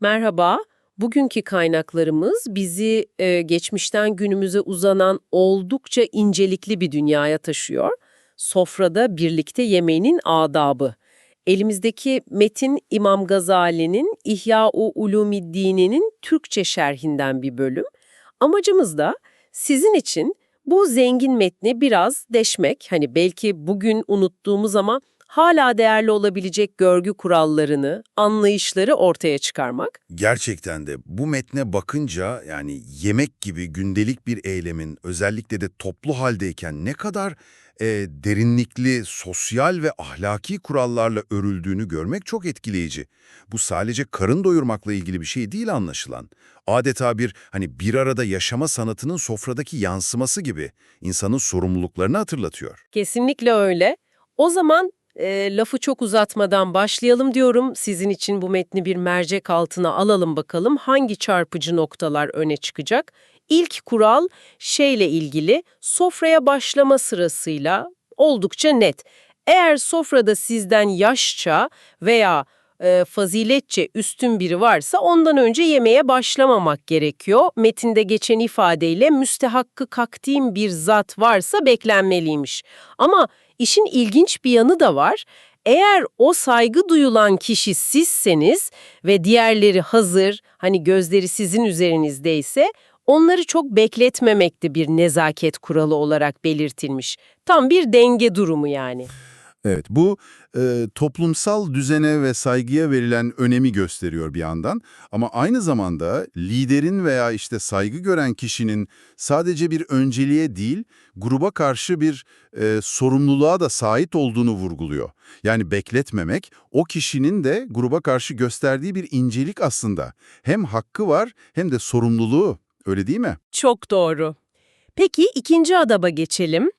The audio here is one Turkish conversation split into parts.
Merhaba. Bugünkü kaynaklarımız bizi e, geçmişten günümüze uzanan oldukça incelikli bir dünyaya taşıyor. Sofrada birlikte yemeğinin adabı. Elimizdeki metin İmam Gazali'nin İhya-u Ulumiddin'in Türkçe şerhinden bir bölüm. Amacımız da sizin için bu zengin metni biraz deşmek, hani belki bugün unuttuğumuz ama hala değerli olabilecek görgü kurallarını, anlayışları ortaya çıkarmak. Gerçekten de bu metne bakınca yani yemek gibi gündelik bir eylemin özellikle de toplu haldeyken ne kadar e, derinlikli, sosyal ve ahlaki kurallarla örüldüğünü görmek çok etkileyici. Bu sadece karın doyurmakla ilgili bir şey değil anlaşılan. Adeta bir hani bir arada yaşama sanatının sofradaki yansıması gibi insanın sorumluluklarını hatırlatıyor. Kesinlikle öyle. O zaman e, lafı çok uzatmadan başlayalım diyorum. Sizin için bu metni bir mercek altına alalım bakalım hangi çarpıcı noktalar öne çıkacak. İlk kural şeyle ilgili sofraya başlama sırasıyla oldukça net. Eğer sofrada sizden yaşça veya e, faziletçe üstün biri varsa ondan önce yemeğe başlamamak gerekiyor. Metinde geçen ifadeyle müstehakkı kaktim bir zat varsa beklenmeliymiş. Ama işin ilginç bir yanı da var. Eğer o saygı duyulan kişi sizseniz ve diğerleri hazır, hani gözleri sizin üzerinizdeyse onları çok bekletmemek de bir nezaket kuralı olarak belirtilmiş. Tam bir denge durumu yani. Evet, bu e, toplumsal düzene ve saygıya verilen önemi gösteriyor bir yandan. Ama aynı zamanda liderin veya işte saygı gören kişinin sadece bir önceliğe değil, gruba karşı bir e, sorumluluğa da sahip olduğunu vurguluyor. Yani bekletmemek, o kişinin de gruba karşı gösterdiği bir incelik aslında. Hem hakkı var hem de sorumluluğu, öyle değil mi? Çok doğru. Peki ikinci adaba geçelim.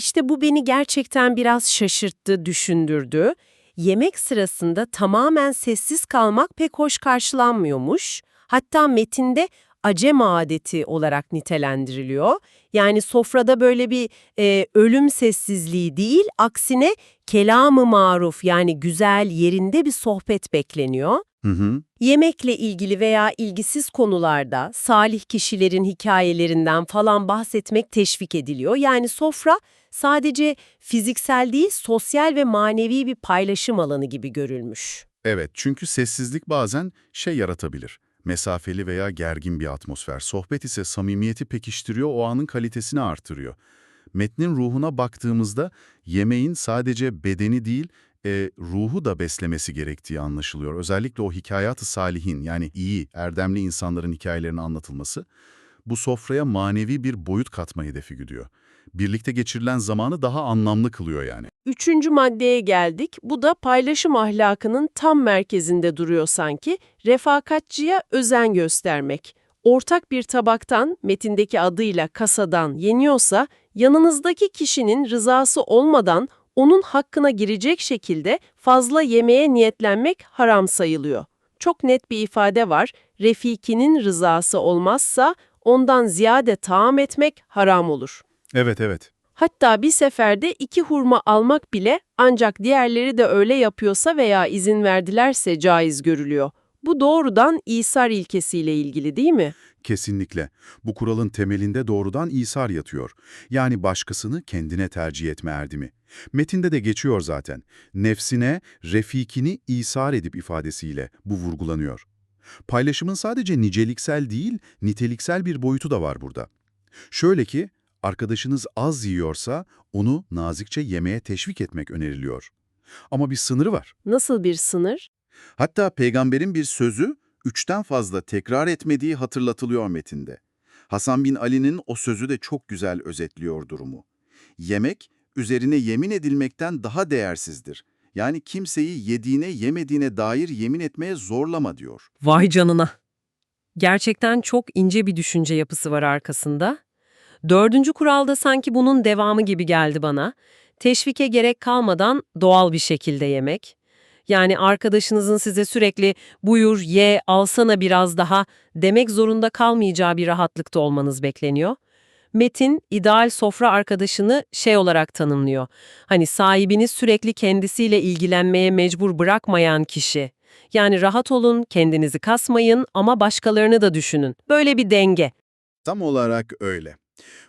İşte bu beni gerçekten biraz şaşırttı, düşündürdü. Yemek sırasında tamamen sessiz kalmak pek hoş karşılanmıyormuş. Hatta metinde acem adeti olarak nitelendiriliyor. Yani sofrada böyle bir e, ölüm sessizliği değil, aksine kelamı maruf yani güzel, yerinde bir sohbet bekleniyor. Hı hı. Yemekle ilgili veya ilgisiz konularda salih kişilerin hikayelerinden falan bahsetmek teşvik ediliyor. Yani sofra sadece fiziksel değil, sosyal ve manevi bir paylaşım alanı gibi görülmüş. Evet, çünkü sessizlik bazen şey yaratabilir. Mesafeli veya gergin bir atmosfer. Sohbet ise samimiyeti pekiştiriyor, o anın kalitesini artırıyor. Metnin ruhuna baktığımızda yemeğin sadece bedeni değil, e, ruhu da beslemesi gerektiği anlaşılıyor. Özellikle o hikayat-ı salihin yani iyi, erdemli insanların hikayelerinin anlatılması bu sofraya manevi bir boyut katma hedefi güdüyor. Birlikte geçirilen zamanı daha anlamlı kılıyor yani. Üçüncü maddeye geldik. Bu da paylaşım ahlakının tam merkezinde duruyor sanki. Refakatçiye özen göstermek. Ortak bir tabaktan, metindeki adıyla kasadan yeniyorsa, yanınızdaki kişinin rızası olmadan onun hakkına girecek şekilde fazla yemeğe niyetlenmek haram sayılıyor. Çok net bir ifade var. Refikinin rızası olmazsa ondan ziyade taam etmek haram olur. Evet, evet. Hatta bir seferde iki hurma almak bile ancak diğerleri de öyle yapıyorsa veya izin verdilerse caiz görülüyor. Bu doğrudan İsar ilkesiyle ilgili değil mi? Kesinlikle. Bu kuralın temelinde doğrudan İsar yatıyor. Yani başkasını kendine tercih etme erdimi. Metinde de geçiyor zaten. Nefsine, refikini İsar edip ifadesiyle bu vurgulanıyor. Paylaşımın sadece niceliksel değil, niteliksel bir boyutu da var burada. Şöyle ki, arkadaşınız az yiyorsa onu nazikçe yemeye teşvik etmek öneriliyor. Ama bir sınırı var. Nasıl bir sınır? Hatta peygamberin bir sözü üçten fazla tekrar etmediği hatırlatılıyor metinde. Hasan bin Ali'nin o sözü de çok güzel özetliyor durumu. Yemek, üzerine yemin edilmekten daha değersizdir. Yani kimseyi yediğine yemediğine dair yemin etmeye zorlama diyor. Vay canına. Gerçekten çok ince bir düşünce yapısı var arkasında. Dördüncü kuralda sanki bunun devamı gibi geldi bana. Teşvike gerek kalmadan doğal bir şekilde yemek. Yani arkadaşınızın size sürekli buyur, ye, alsana biraz daha demek zorunda kalmayacağı bir rahatlıkta olmanız bekleniyor. Metin, ideal sofra arkadaşını şey olarak tanımlıyor. Hani sahibini sürekli kendisiyle ilgilenmeye mecbur bırakmayan kişi. Yani rahat olun, kendinizi kasmayın ama başkalarını da düşünün. Böyle bir denge. Tam olarak öyle.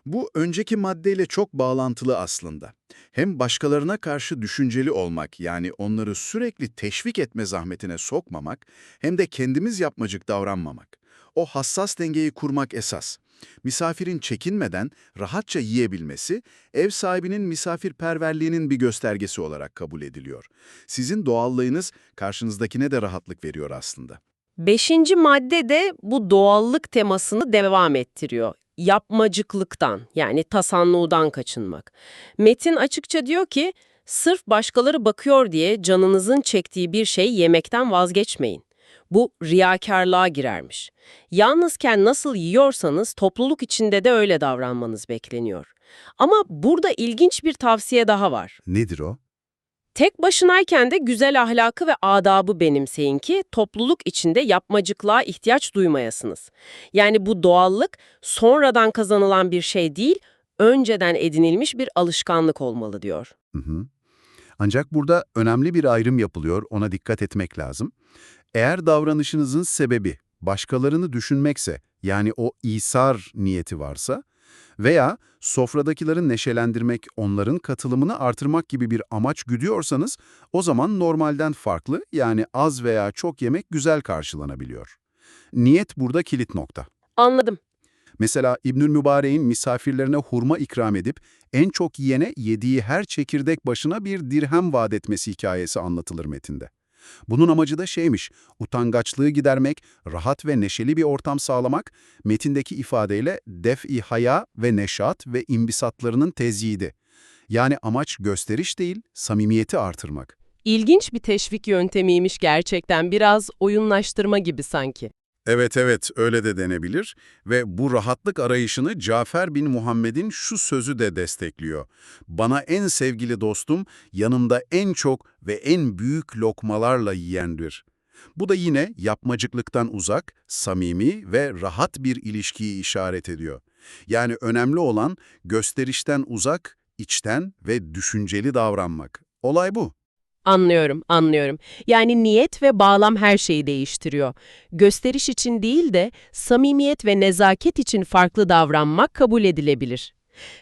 Bu önceki maddeyle çok bağlantılı aslında. Hem başkalarına karşı düşünceli olmak yani onları sürekli teşvik etme zahmetine sokmamak hem de kendimiz yapmacık davranmamak. O hassas dengeyi kurmak esas. Misafirin çekinmeden rahatça yiyebilmesi, ev sahibinin misafirperverliğinin bir göstergesi olarak kabul ediliyor. Sizin doğallığınız karşınızdakine de rahatlık veriyor aslında. Beşinci madde de bu doğallık temasını devam ettiriyor. Yapmacıklıktan yani tasannuğdan kaçınmak. Metin açıkça diyor ki, sırf başkaları bakıyor diye canınızın çektiği bir şey yemekten vazgeçmeyin. Bu riyakarlığa girermiş. Yalnızken nasıl yiyorsanız topluluk içinde de öyle davranmanız bekleniyor. Ama burada ilginç bir tavsiye daha var. Nedir o? Tek başınayken de güzel ahlakı ve adabı benimseyin ki topluluk içinde yapmacıklığa ihtiyaç duymayasınız. Yani bu doğallık sonradan kazanılan bir şey değil, önceden edinilmiş bir alışkanlık olmalı diyor. Hı hı. Ancak burada önemli bir ayrım yapılıyor, ona dikkat etmek lazım. Eğer davranışınızın sebebi başkalarını düşünmekse, yani o isar niyeti varsa veya sofradakileri neşelendirmek, onların katılımını artırmak gibi bir amaç güdüyorsanız, o zaman normalden farklı, yani az veya çok yemek güzel karşılanabiliyor. Niyet burada kilit nokta. Anladım. Mesela İbnül Mübarek'in misafirlerine hurma ikram edip en çok yiyene yediği her çekirdek başına bir dirhem vaat etmesi hikayesi anlatılır metinde. Bunun amacı da şeymiş, utangaçlığı gidermek, rahat ve neşeli bir ortam sağlamak, metindeki ifadeyle def-i haya ve neşat ve imbisatlarının tezyidi. Yani amaç gösteriş değil, samimiyeti artırmak. İlginç bir teşvik yöntemiymiş gerçekten. Biraz oyunlaştırma gibi sanki. Evet evet öyle de denebilir ve bu rahatlık arayışını Cafer bin Muhammed'in şu sözü de destekliyor. Bana en sevgili dostum yanımda en çok ve en büyük lokmalarla yiyendir. Bu da yine yapmacıklıktan uzak, samimi ve rahat bir ilişkiyi işaret ediyor. Yani önemli olan gösterişten uzak, içten ve düşünceli davranmak. Olay bu. Anlıyorum, anlıyorum. Yani niyet ve bağlam her şeyi değiştiriyor. Gösteriş için değil de samimiyet ve nezaket için farklı davranmak kabul edilebilir.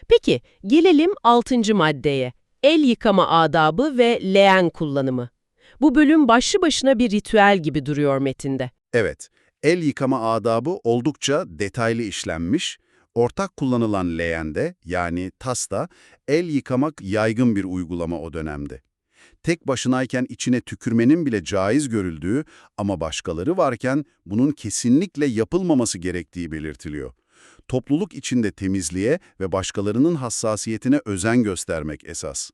Peki, gelelim altıncı maddeye. El yıkama adabı ve leğen kullanımı. Bu bölüm başlı başına bir ritüel gibi duruyor metinde. Evet, el yıkama adabı oldukça detaylı işlenmiş. Ortak kullanılan leğende yani tasta el yıkamak yaygın bir uygulama o dönemde. Tek başınayken içine tükürmenin bile caiz görüldüğü ama başkaları varken bunun kesinlikle yapılmaması gerektiği belirtiliyor. Topluluk içinde temizliğe ve başkalarının hassasiyetine özen göstermek esas.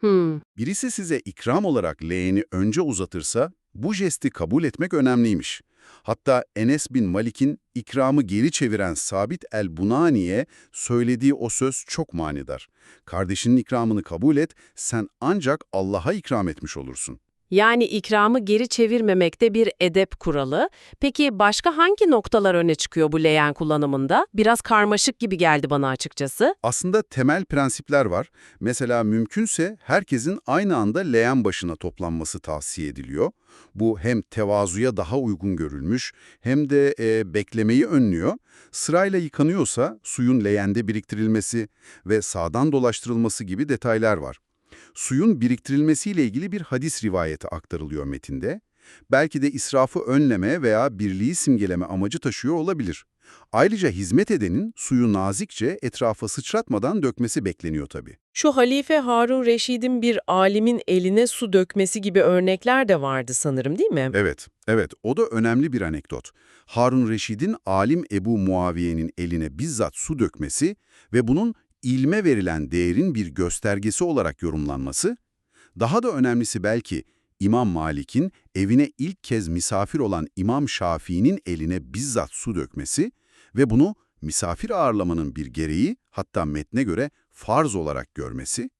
Hmm, Birisi size ikram olarak leğeni önce uzatırsa, bu jesti kabul etmek önemliymiş. Hatta Enes bin Malik'in ikramı geri çeviren Sabit el-Bunani'ye söylediği o söz çok manidar. Kardeşinin ikramını kabul et, sen ancak Allah'a ikram etmiş olursun. Yani ikramı geri çevirmemekte bir edep kuralı. Peki başka hangi noktalar öne çıkıyor bu leğen kullanımında? Biraz karmaşık gibi geldi bana açıkçası. Aslında temel prensipler var. Mesela mümkünse herkesin aynı anda leğen başına toplanması tavsiye ediliyor. Bu hem tevazuya daha uygun görülmüş hem de e, beklemeyi önlüyor. Sırayla yıkanıyorsa suyun leğende biriktirilmesi ve sağdan dolaştırılması gibi detaylar var. Suyun biriktirilmesiyle ilgili bir hadis rivayeti aktarılıyor metinde. Belki de israfı önleme veya birliği simgeleme amacı taşıyor olabilir. Ayrıca hizmet edenin suyu nazikçe etrafa sıçratmadan dökmesi bekleniyor tabii. Şu Halife Harun Reşid'in bir alimin eline su dökmesi gibi örnekler de vardı sanırım değil mi? Evet, evet o da önemli bir anekdot. Harun Reşid'in alim Ebu Muaviye'nin eline bizzat su dökmesi ve bunun ilme verilen değerin bir göstergesi olarak yorumlanması, daha da önemlisi belki İmam Malik'in evine ilk kez misafir olan İmam Şafii'nin eline bizzat su dökmesi ve bunu misafir ağırlamanın bir gereği hatta metne göre farz olarak görmesi,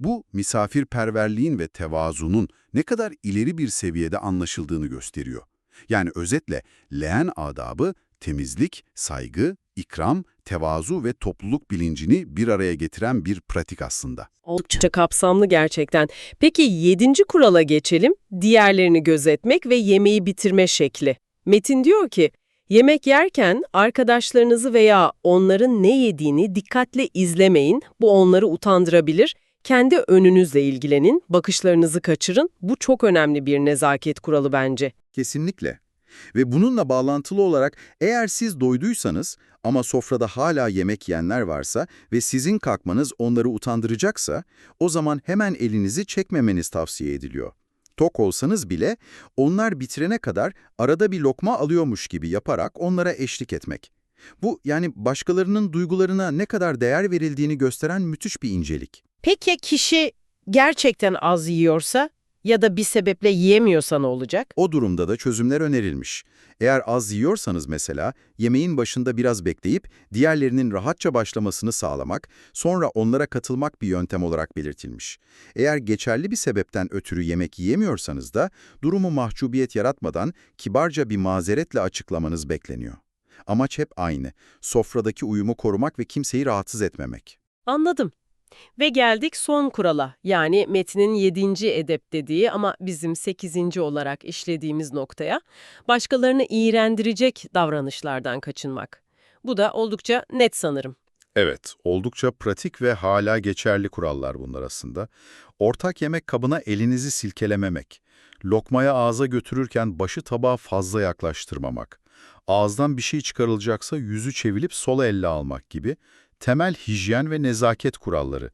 bu misafirperverliğin ve tevazunun ne kadar ileri bir seviyede anlaşıldığını gösteriyor. Yani özetle leğen adabı temizlik, saygı, ikram, tevazu ve topluluk bilincini bir araya getiren bir pratik aslında. Oldukça kapsamlı gerçekten. Peki yedinci kurala geçelim. Diğerlerini gözetmek ve yemeği bitirme şekli. Metin diyor ki, yemek yerken arkadaşlarınızı veya onların ne yediğini dikkatle izlemeyin. Bu onları utandırabilir. Kendi önünüzle ilgilenin, bakışlarınızı kaçırın. Bu çok önemli bir nezaket kuralı bence. Kesinlikle. Ve bununla bağlantılı olarak eğer siz doyduysanız ama sofrada hala yemek yiyenler varsa ve sizin kalkmanız onları utandıracaksa o zaman hemen elinizi çekmemeniz tavsiye ediliyor. Tok olsanız bile onlar bitirene kadar arada bir lokma alıyormuş gibi yaparak onlara eşlik etmek. Bu yani başkalarının duygularına ne kadar değer verildiğini gösteren müthiş bir incelik. Peki kişi gerçekten az yiyorsa ya da bir sebeple yiyemiyorsa ne olacak? O durumda da çözümler önerilmiş. Eğer az yiyorsanız mesela, yemeğin başında biraz bekleyip diğerlerinin rahatça başlamasını sağlamak, sonra onlara katılmak bir yöntem olarak belirtilmiş. Eğer geçerli bir sebepten ötürü yemek yiyemiyorsanız da durumu mahcubiyet yaratmadan kibarca bir mazeretle açıklamanız bekleniyor. Amaç hep aynı, sofradaki uyumu korumak ve kimseyi rahatsız etmemek. Anladım. Ve geldik son kurala. Yani metnin yedinci edep dediği ama bizim sekizinci olarak işlediğimiz noktaya. Başkalarını iğrendirecek davranışlardan kaçınmak. Bu da oldukça net sanırım. Evet, oldukça pratik ve hala geçerli kurallar bunlar aslında. Ortak yemek kabına elinizi silkelememek, lokmaya ağza götürürken başı tabağa fazla yaklaştırmamak, ağızdan bir şey çıkarılacaksa yüzü çevilip sol elle almak gibi temel hijyen ve nezaket kuralları.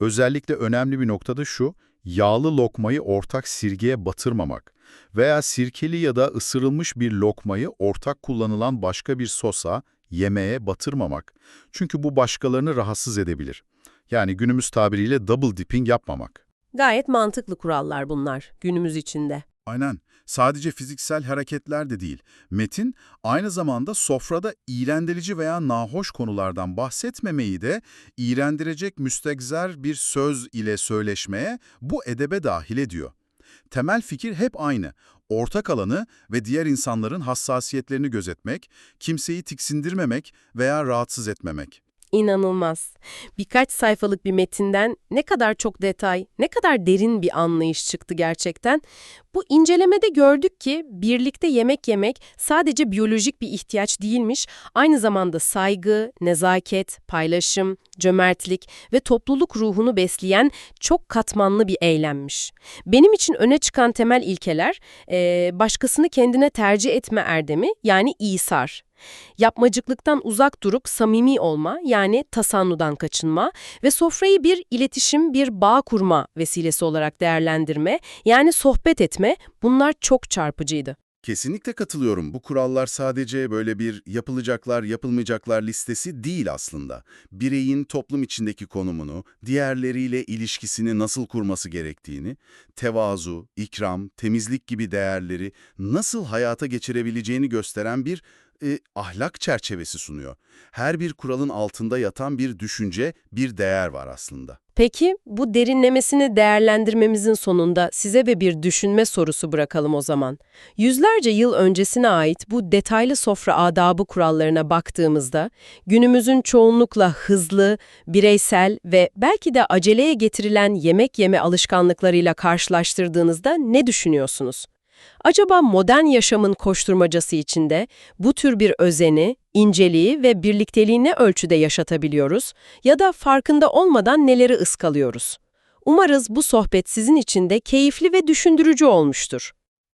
Özellikle önemli bir noktada şu, yağlı lokmayı ortak sirgeye batırmamak veya sirkeli ya da ısırılmış bir lokmayı ortak kullanılan başka bir sosa, yemeğe batırmamak. Çünkü bu başkalarını rahatsız edebilir. Yani günümüz tabiriyle double dipping yapmamak. Gayet mantıklı kurallar bunlar günümüz içinde. Aynen. Sadece fiziksel hareketler de değil. Metin aynı zamanda sofrada iğrendirici veya nahoş konulardan bahsetmemeyi de iğrendirecek müstegzer bir söz ile söyleşmeye bu edebe dahil ediyor. Temel fikir hep aynı. Ortak alanı ve diğer insanların hassasiyetlerini gözetmek, kimseyi tiksindirmemek veya rahatsız etmemek. İnanılmaz. Birkaç sayfalık bir metinden ne kadar çok detay, ne kadar derin bir anlayış çıktı gerçekten. Bu incelemede gördük ki birlikte yemek yemek sadece biyolojik bir ihtiyaç değilmiş, aynı zamanda saygı, nezaket, paylaşım, cömertlik ve topluluk ruhunu besleyen çok katmanlı bir eylemmiş. Benim için öne çıkan temel ilkeler, eee, başkasını kendine tercih etme erdemi yani İsar. Yapmacıklıktan uzak durup samimi olma yani tasannudan kaçınma ve sofrayı bir iletişim, bir bağ kurma vesilesi olarak değerlendirme yani sohbet etme bunlar çok çarpıcıydı. Kesinlikle katılıyorum. Bu kurallar sadece böyle bir yapılacaklar, yapılmayacaklar listesi değil aslında. Bireyin toplum içindeki konumunu, diğerleriyle ilişkisini nasıl kurması gerektiğini, tevazu, ikram, temizlik gibi değerleri nasıl hayata geçirebileceğini gösteren bir e, ahlak çerçevesi sunuyor. Her bir kuralın altında yatan bir düşünce, bir değer var aslında. Peki bu derinlemesini değerlendirmemizin sonunda size ve bir düşünme sorusu bırakalım o zaman. Yüzlerce yıl öncesine ait bu detaylı sofra adabı kurallarına baktığımızda günümüzün çoğunlukla hızlı, bireysel ve belki de aceleye getirilen yemek yeme alışkanlıklarıyla karşılaştırdığınızda ne düşünüyorsunuz? Acaba modern yaşamın koşturmacası içinde bu tür bir özeni, inceliği ve birlikteliği ne ölçüde yaşatabiliyoruz ya da farkında olmadan neleri ıskalıyoruz? Umarız bu sohbet sizin için de keyifli ve düşündürücü olmuştur.